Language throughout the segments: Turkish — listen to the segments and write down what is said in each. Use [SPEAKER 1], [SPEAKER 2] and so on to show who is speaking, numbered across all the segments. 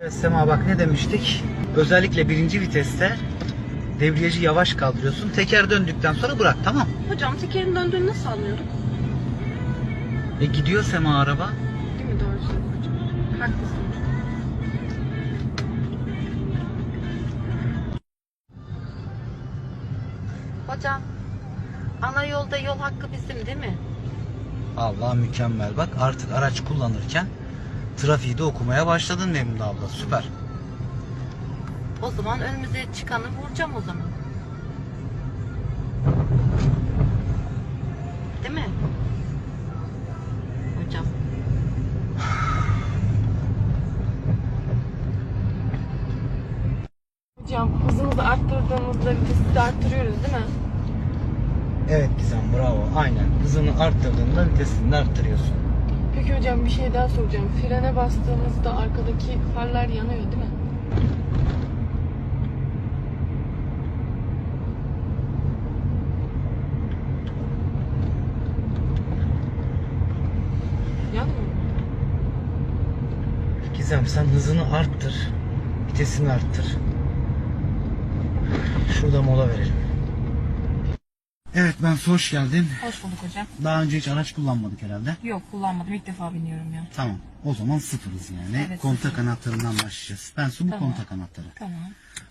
[SPEAKER 1] Evet Sema bak ne demiştik? Özellikle birinci viteste debriyajı yavaş kaldırıyorsun. Teker döndükten sonra bırak tamam.
[SPEAKER 2] Hocam tekerin döndüğünü nasıl anlıyorduk?
[SPEAKER 1] E gidiyor Sema araba.
[SPEAKER 2] Değil mi doğru söylüyor hocam? Haklısın. Hocam, ana yolda yol hakkı bizim değil mi?
[SPEAKER 1] Allah mükemmel bak artık araç kullanırken trafiği de okumaya başladın Memnun abla süper.
[SPEAKER 2] O zaman önümüze çıkanı vuracağım o zaman. Değil mi? Hocam.
[SPEAKER 3] Hocam hızımızı arttırdığımızda vitesi de arttırıyoruz değil mi?
[SPEAKER 1] Evet Gizem bravo aynen hızını arttırdığında vitesini arttırıyorsun.
[SPEAKER 3] Peki hocam bir şey daha soracağım. Frene bastığımızda arkadaki farlar yanıyor değil mi? Yanmıyor mu?
[SPEAKER 1] Sen hızını arttır. Vitesini arttır. Şurada mola verelim. Evet ben hoş geldin.
[SPEAKER 4] Hoş bulduk hocam.
[SPEAKER 1] Daha önce hiç araç kullanmadık herhalde.
[SPEAKER 4] Yok kullanmadım. İlk defa biniyorum ya.
[SPEAKER 1] Tamam. O zaman sıfırız yani.
[SPEAKER 4] Evet,
[SPEAKER 1] kontak anahtarından başlayacağız. Ben su bu
[SPEAKER 4] Tamam.
[SPEAKER 1] kontak anahtarı.
[SPEAKER 4] Tamam.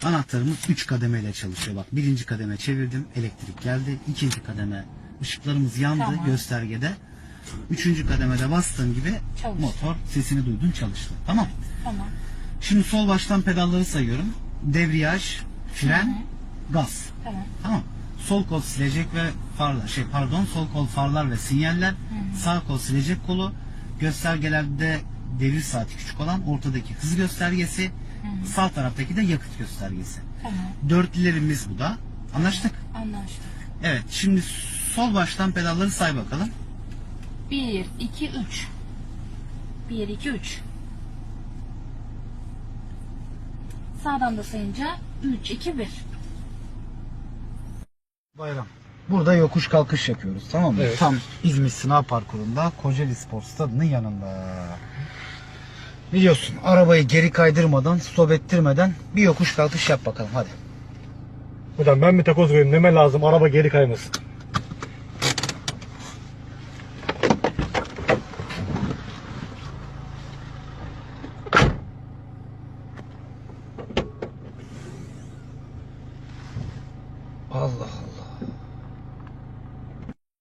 [SPEAKER 1] Anahtarımız 3 kademeyle çalışıyor. Bak birinci kademe çevirdim. Elektrik geldi. İkinci kademe ışıklarımız yandı
[SPEAKER 4] Tamam.
[SPEAKER 1] göstergede. Üçüncü kademede bastığım gibi
[SPEAKER 4] Çalıştı.
[SPEAKER 1] motor sesini duydun çalıştı. Tamam.
[SPEAKER 4] Tamam.
[SPEAKER 1] Şimdi sol baştan pedalları sayıyorum. Debriyaj, fren, gaz.
[SPEAKER 4] Tamam.
[SPEAKER 1] Tamam. Sol kol silecek ve farlar şey pardon sol kol farlar ve sinyaller. Sağ kol silecek kolu. Göstergelerde devir saati küçük olan ortadaki hız göstergesi. Sağ taraftaki de yakıt göstergesi.
[SPEAKER 4] Tamam.
[SPEAKER 1] Dörtlülerimiz bu da. Anlaştık.
[SPEAKER 4] Anlaştık.
[SPEAKER 1] Evet şimdi sol baştan pedalları say bakalım.
[SPEAKER 4] 1, 2, 3. 1, 2, 3. Sağdan da sayınca 3, 2, 1.
[SPEAKER 1] Bayram. Burada yokuş kalkış yapıyoruz tamam mı? Evet. Tam İzmir Sınav Parkuru'nda Kocaeli Spor Stadı'nın yanında. Biliyorsun arabayı geri kaydırmadan, stop ettirmeden bir yokuş kalkış yap bakalım hadi.
[SPEAKER 5] Hocam ben bir takoz koyayım deme lazım araba geri kaymasın. Allah Allah.